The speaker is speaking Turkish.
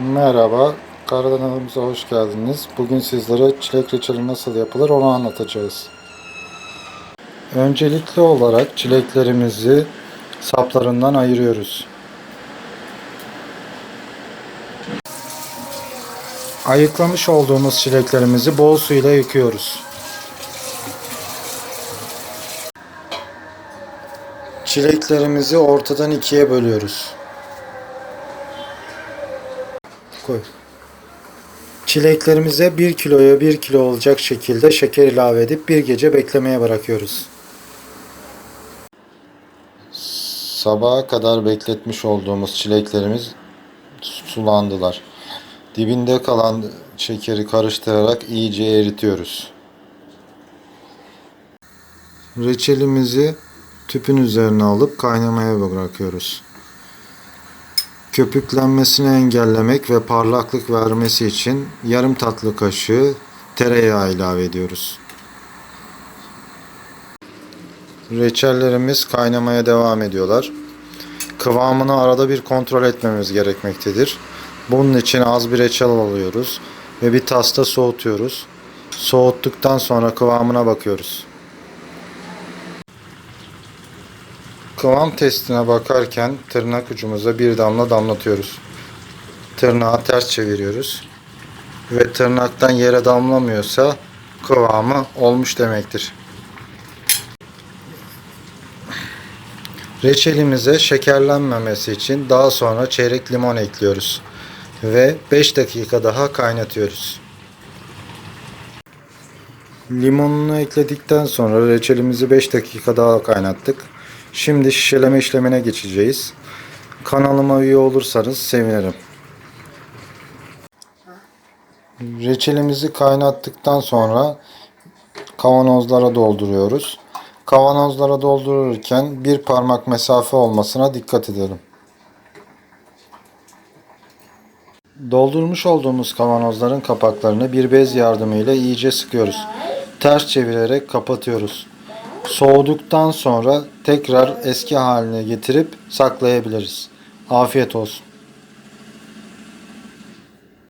Merhaba, kanalımıza hoş geldiniz. Bugün sizlere çilek reçeli nasıl yapılır onu anlatacağız. Öncelikli olarak çileklerimizi saplarından ayırıyoruz. Ayıklamış olduğumuz çileklerimizi bol su ile yıkıyoruz. Çileklerimizi ortadan ikiye bölüyoruz. Koy. Çileklerimize 1 kiloya 1 kilo olacak şekilde şeker ilave edip bir gece beklemeye bırakıyoruz. Sabaha kadar bekletmiş olduğumuz çileklerimiz sulandılar. Dibinde kalan şekeri karıştırarak iyice eritiyoruz. Reçelimizi tüpün üzerine alıp kaynamaya bırakıyoruz. Köpüklenmesini engellemek ve parlaklık vermesi için yarım tatlı kaşığı tereyağı ilave ediyoruz. Reçellerimiz kaynamaya devam ediyorlar. Kıvamını arada bir kontrol etmemiz gerekmektedir. Bunun için az bir reçel alıyoruz ve bir tasta soğutuyoruz. Soğuttuktan sonra kıvamına bakıyoruz. Kıvam testine bakarken tırnak ucumuza bir damla damlatıyoruz. Tırnağı ters çeviriyoruz. Ve tırnaktan yere damlamıyorsa kıvamı olmuş demektir. Reçelimize şekerlenmemesi için daha sonra çeyrek limon ekliyoruz. Ve 5 dakika daha kaynatıyoruz. Limonunu ekledikten sonra reçelimizi 5 dakika daha kaynattık. Şimdi şişeleme işlemine geçeceğiz. Kanalıma üye olursanız sevinirim. Reçelimizi kaynattıktan sonra kavanozlara dolduruyoruz. Kavanozlara doldururken bir parmak mesafe olmasına dikkat edelim. Doldurmuş olduğumuz kavanozların kapaklarını bir bez yardımıyla iyice sıkıyoruz. Ters çevirerek kapatıyoruz. Soğuduktan sonra tekrar eski haline getirip saklayabiliriz. Afiyet olsun.